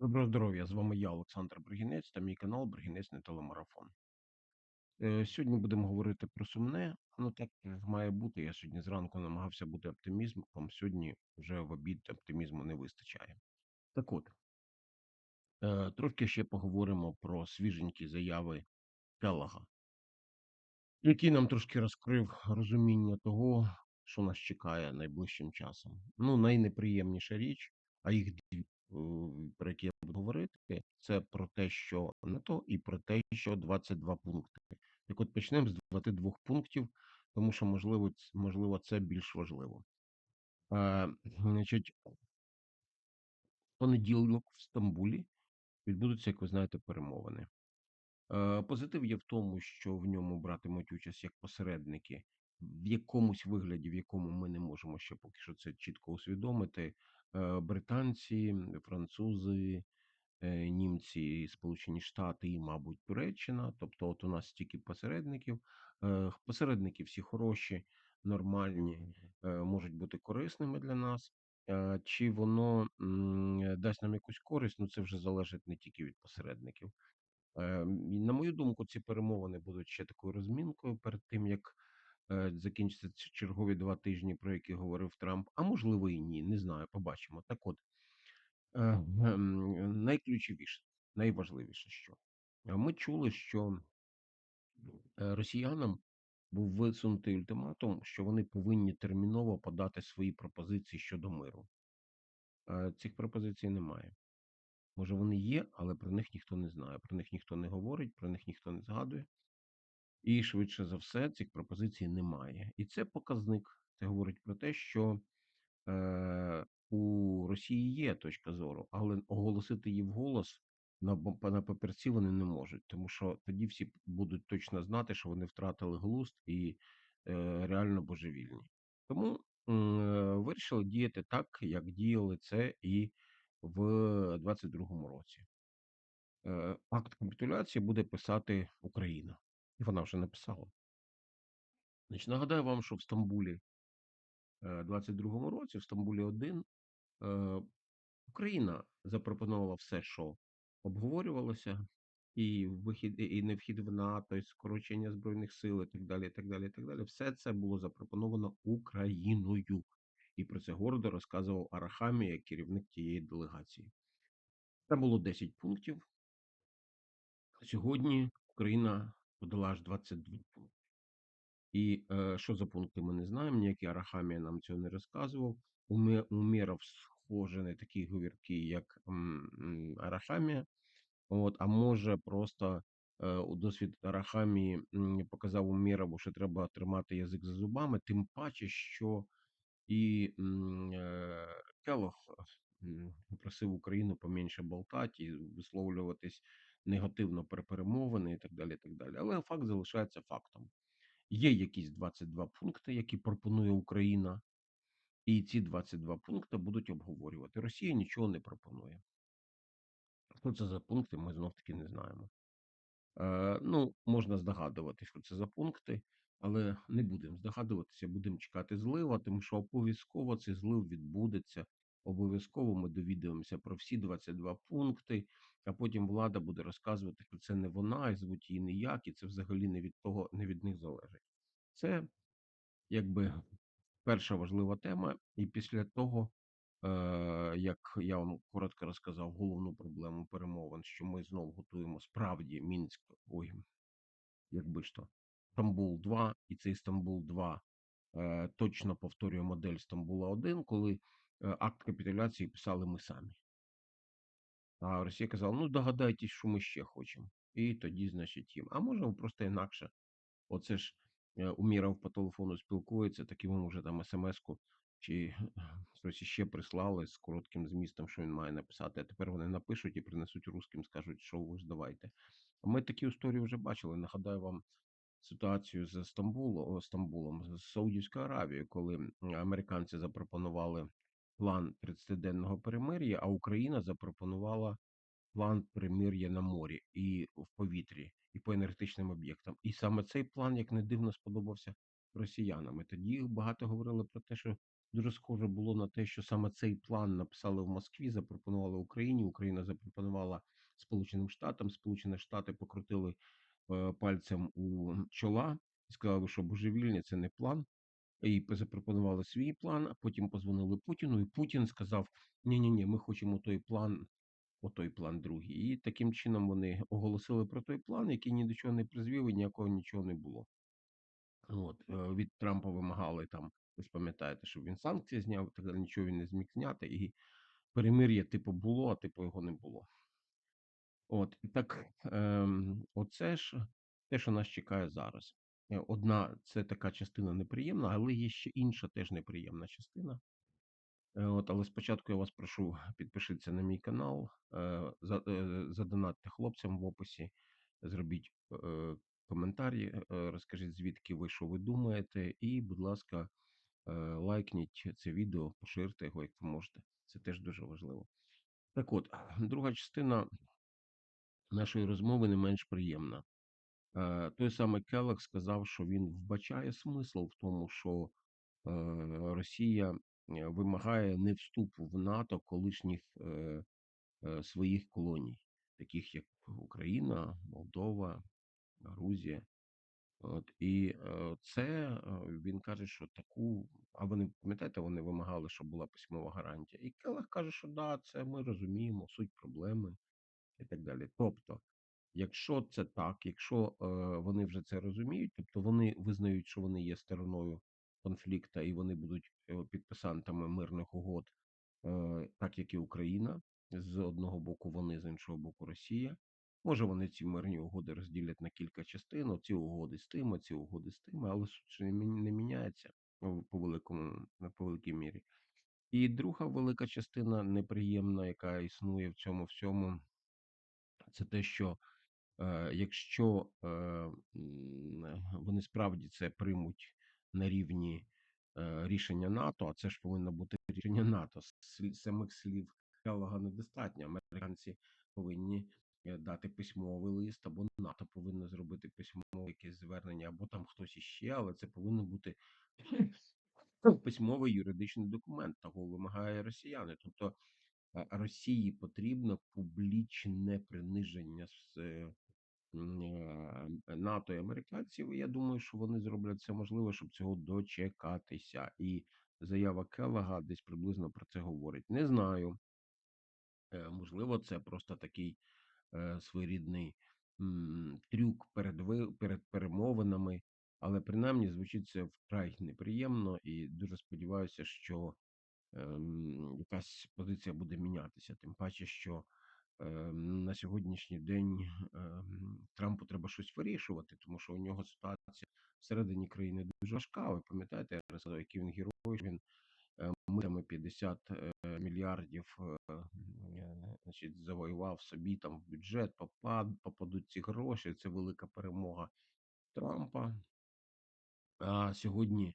Доброго здоров'я! З вами я, Олександр Бригінець, та мій канал Бригінець не телемарафон. Е, Сьогодні будемо говорити про сумне. Ну так має бути. Я сьогодні зранку намагався бути оптимізмом. Сьогодні вже в обід оптимізму не вистачає. Так от, е, трошки ще поговоримо про свіженькі заяви Келлога, який нам трошки розкрив розуміння того, що нас чекає найближчим часом. Ну, найнеприємніша річ, а їх дві, про які я буду говорити, це про те, що НАТО, і про те, що 22 пункти. Так от почнемо з 22 пунктів, тому що можливо, можливо, це більш важливо. Е, значить, понеділок в Стамбулі відбудуться, як ви знаєте, перемовини. Е, Позитив є в тому, що в ньому братимуть участь як посередники в якомусь вигляді, в якому ми не можемо ще поки що це чітко усвідомити. Е, Британці, французи, е, німці, Сполучені Штати і, мабуть, Туреччина. Тобто, от у нас стільки посередників. Е, Посередники всі хороші, нормальні, е, можуть бути корисними для нас. Е, Чи воно дасть нам якусь користь? Ну це вже залежить не тільки від посередників. На мою думку, ці перемовини будуть ще такою розмінкою перед тим, як закінчаться чергові два тижні, про які говорив Трамп. А можливо і ні, не знаю, побачимо. Так от, е, найключовіше, найважливіше, що Е, ми чули, що е, росіянам був висунутий ультиматум, що вони повинні терміново подати свої пропозиції щодо миру. Е, Цих пропозицій немає. Може, вони є, але про них ніхто не знає, про них ніхто не говорить, про них ніхто не згадує. І швидше за все цих пропозицій немає. І це показник. Це говорить про те, що е, у Росії є точка зору, але оголосити її вголос на, на папірці вони не можуть, тому що тоді всі будуть точно знати, що вони втратили глузд і е, реально божевільні. Тому е, вирішили діяти так, як діяли це і в 22-му році. Е, акт капітуляції буде писати Україна. І вона вже написала. Значить, нагадаю вам, що в Стамбулі е, 22-му році, в Стамбулі 1, е, Україна запропонувала все, що обговорювалося, і вихід, і не вхід в НАТО, і скорочення збройних сил, і так далі. і так далі, і так далі. Все це було запропоновано Україною. І про це гордо розказував Арахамі як керівник тієї делегації. Там було 10 пунктів. Сьогодні Україна подала аж 22 пункти. І е, що за пункти ми не знаємо. Ніякий Арахамія нам цього не розказував. Уме- Умєров схоже не такий говіркий, як м, м, Арахамія. От, а може, просто е, у досвід Арахамії м, показав Умєрову, що треба тримати язик за зубами, тим паче, що і м, е, Келох просив Україну поменше болтати і висловлюватись негативно перемовини і так далі. і так далі. Але факт залишається фактом. Є якісь 22 пункти, які пропонує Україна, і ці 22 пункти будуть обговорювати. Росія нічого не пропонує. Що це за пункти, ми знов таки не знаємо. Е, ну, можна здогадувати, що це за пункти, але не будемо здогадуватися, будемо чекати злива, тому що обов'язково цей злив відбудеться. Обов'язково ми довідаємося про всі 22 пункти, а потім влада буде розказувати, що це не вона, і звуть її ніяк, і це взагалі не від того, не від них залежить. Це якби перша важлива тема, і після того, е, як я вам коротко розказав головну проблему перемовин, що ми знову готуємо справді Мінськ, ой, якби ж то, Стамбул 2 і цей Стамбул 2 е, точно повторює модель Стамбула 1 коли акт капітуляції писали ми самі. А Росія казала: ну догадайтесь, що ми ще хочемо. І тоді, значить, їм. А може, просто інакше. Оце ж е, Уміров по телефону спілкується, так йому вже там смс-ку чи щось ще прислали з коротким змістом, що він має написати. А тепер вони напишуть і принесуть русським, скажуть, що ви ж давайте. Ми такі історії вже бачили. Нагадаю вам ситуацію з Стамбулом, Стамбулом, з Саудівською Аравією, коли американці запропонували план 30-денного перемир'я, а Україна запропонувала план перемир'я на морі і в повітрі, і по енергетичним об'єктам. І саме цей план, як не дивно, сподобався росіянам. І тоді багато говорили про те, що дуже схоже було на те, що саме цей план написали в Москві, запропонували Україні. Україна запропонувала Сполученим Штатам. Сполучені Штати покрутили е, пальцем у чола і сказали, що божевільні, це не план. І запропонували свій план, а потім позвонили Путіну, і Путін сказав: ні ні ми хочемо той план, отой план другий. І таким чином вони оголосили про той план, який ні до чого не призвів і ніякого нічого не було. От е, від Трампа вимагали там, ви пам'ятаєте, щоб він санкції зняв, далі нічого він не зміг зняти, і перемир'я типу було, а типу його не було. От так, ем, оце ж те, що нас чекає зараз. Е, Одна це така частина неприємна, але є ще інша теж неприємна частина. Е, От, але спочатку я вас прошу підпишіться на мій канал, е, задонатьте хлопцям в описі, зробіть коментарі, розкажіть звідки ви що ви думаєте, і, будь ласка, лайкніть це відео, поширте його, як ви можете. Це теж дуже важливо. Так от, друга частина нашої розмови не менш приємна. Е, Той самий Келлог сказав, що він вбачає смисл в тому, що е, Росія е, вимагає не вступу в НАТО колишніх своїх колоній, таких як Україна, Молдова, Грузія. От і це він каже, що таку, а вони пам'ятаєте, вони вимагали, щоб була письмова гарантія. І Келлог каже, що да, це ми розуміємо, суть проблеми і так далі. Тобто, якщо це так, якщо е, вони вже це розуміють, тобто вони визнають, що вони є стороною конфлікту і вони будуть е, підписантами мирних угод, е, так як і Україна. З одного боку, вони з іншого боку, Росія. Може, вони ці мирні угоди розділять на кілька частин, оці угоди з тим, ці угоди з тим, але суть не міняється ну, по великому по великій мірі. І друга велика частина неприємна, яка існує в цьому всьому, це те, що якщо е, вони справді це приймуть на рівні е, рішення НАТО, а це ж повинно бути рішення НАТО. Самих слів Келлога недостатньо. Американці повинні е, дати письмовий лист, або НАТО повинно зробити письмове якесь звернення, або там хтось іще, але це повинно бути письмовий юридичний документ. Того вимагає росіяни. Тобто е, Росії потрібно публічне приниження з е, НАТО і американців. Я думаю, що вони зроблять все можливе, щоб цього дочекатися. І заява Келлога десь приблизно про це говорить. Не знаю. Е, Можливо, це просто такий е, своєрідний трюк перед перед перемовинами, але принаймні звучить це вкрай неприємно, і дуже сподіваюся, що якась позиція буде мінятися. Тим паче, що ем, на сьогоднішній день ем, Трампу треба щось вирішувати, тому що у нього ситуація всередині країни дуже важка. Ви пам'ятаєте, я розказав, який він герой, він е, митами 50 е, мільярдів е, значить, завоював собі там в бюджет, попад, попадуть ці гроші. Це велика перемога Трампа. А сьогодні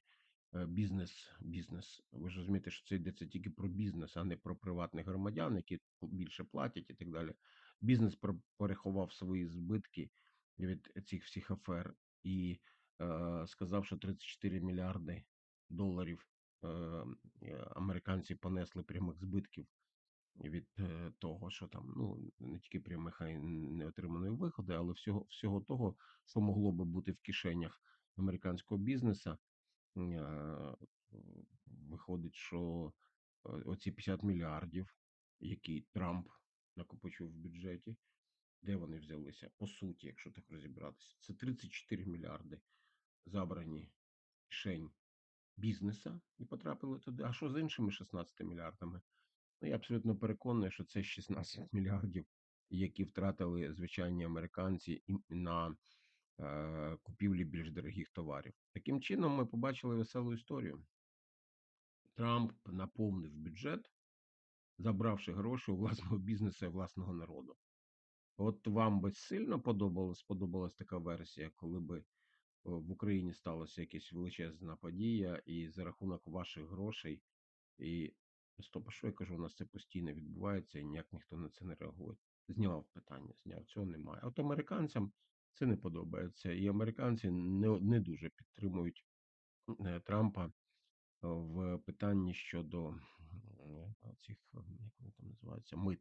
бізнес, бізнес. Ви ж розумієте, що це йдеться тільки про бізнес, а не про приватних громадян, які більше платять і так далі. Бізнес пер- переховав свої збитки від цих всіх афер і е, сказав, що 34 мільярди доларів е, е, американці понесли прямих збитків від е, того, що там ну не тільки прямих, а й неотриманої виходи, але всього всього того, що могло би бути в кишенях американського бізнеса. Виходить, що оці 50 мільярдів, які Трамп накопичив в бюджеті, де вони взялися? По суті, якщо так розібратися, це 34 мільярди забрані кишень бізнеса і потрапили туди. А що з іншими 16 мільярдами? Ну, я абсолютно переконаний, що це 16 мільярдів, які втратили звичайні американці на купівлі більш дорогих товарів. Таким чином, ми побачили веселу історію. Трамп наповнив бюджет, забравши гроші у власного бізнесу і власного народу. От вам би сильно подобалась, сподобалась така версія, коли би в Україні сталася якась величезна подія, і за рахунок ваших грошей, і стоп, що я кажу, у нас це постійно відбувається, і ніяк ніхто на це не реагує. Зняв питання, зняв, цього немає. От американцям це не подобається, і американці не, не дуже підтримують е, Трампа в питанні щодо м, цих, як вони там називаються, мит.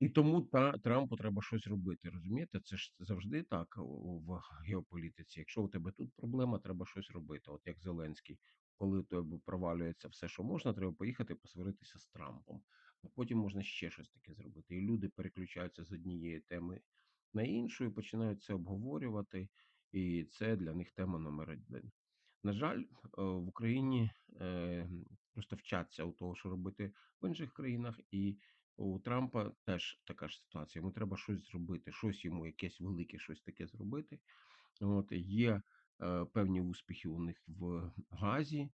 І тому та Трампу треба щось робити. Розумієте? Це ж завжди так в геополітиці. Якщо у тебе тут проблема, треба щось робити. От як Зеленський, коли тебе провалюється все, що можна, треба поїхати посваритися з Трампом. А потім можна ще щось таке зробити. І люди переключаються з однієї теми на іншу і починають це обговорювати. І це для них тема номер один. На жаль, е, в Україні е, просто вчаться у того, що робити в інших країнах, і у Трампа теж така ж ситуація. Йому треба щось зробити, щось йому якесь велике, щось таке зробити. От є е, певні успіхи у них в Газі.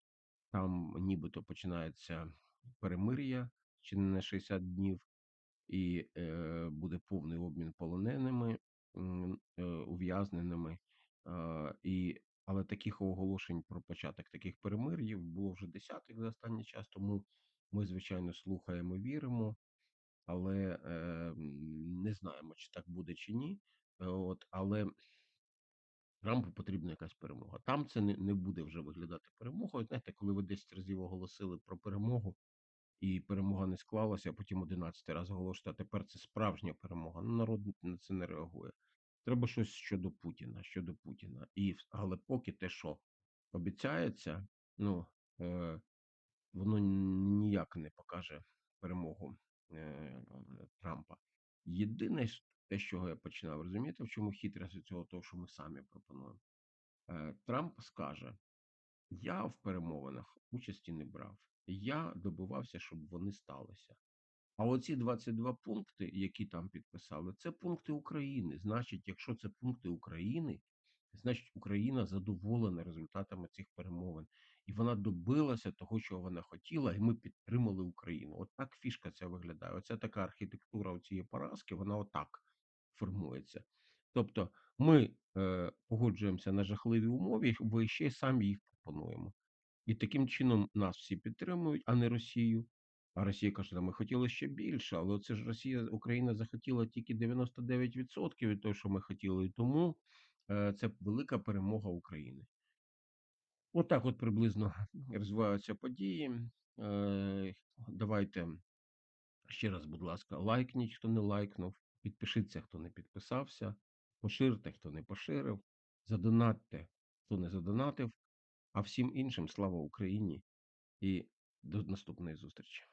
Там нібито починається перемир'я чи не на 60 днів, і е, буде повний обмін полоненими, е, ув'язненими. Е, і, але таких оголошень про початок таких перемир'їв було вже десяток за останній час. Тому ми, звичайно, слухаємо, віримо але е, не знаємо, чи так буде чи ні. Е, От, але Трампу потрібна якась перемога. Там це не, не буде вже виглядати перемогою. Знаєте, коли ви 10 разів оголосили про перемогу, і перемога не склалася, а потім 11 раз оголосите, а тепер це справжня перемога. Ну, народ на це не реагує. Треба щось щодо Путіна, щодо Путіна. І, але поки те, що обіцяється, ну. Е, воно ніяк не покаже перемогу е, Трампа. Єдине, те, з чого я починав, розумієте, в чому хитрість цього того, що ми самі пропонуємо? Е, Трамп скаже: Я в перемовинах участі не брав, я добивався, щоб вони сталися. А оці 22 пункти, які там підписали, це пункти України. Значить, якщо це пункти України, значить Україна задоволена результатами цих перемовин, і вона добилася того, чого вона хотіла, і ми підтримали Україну. От так фішка ця виглядає. Оця така архітектура цієї поразки, вона отак формується. Тобто, ми е, погоджуємося на жахливі умови, ви ще й самі їх пропонуємо. І таким чином нас всі підтримують, а не Росію. А Росія каже, ми хотіли ще більше, але це ж Росія, Україна захотіла тільки 99% від того, що ми хотіли. І тому е, це велика перемога України. Отак от приблизно розвиваються події. Е, давайте ще раз, будь ласка, лайкніть, хто не лайкнув, підпишіться, хто не підписався, поширте, хто не поширив, задонатьте, хто не задонатив. А всім іншим слава Україні і до наступної зустрічі.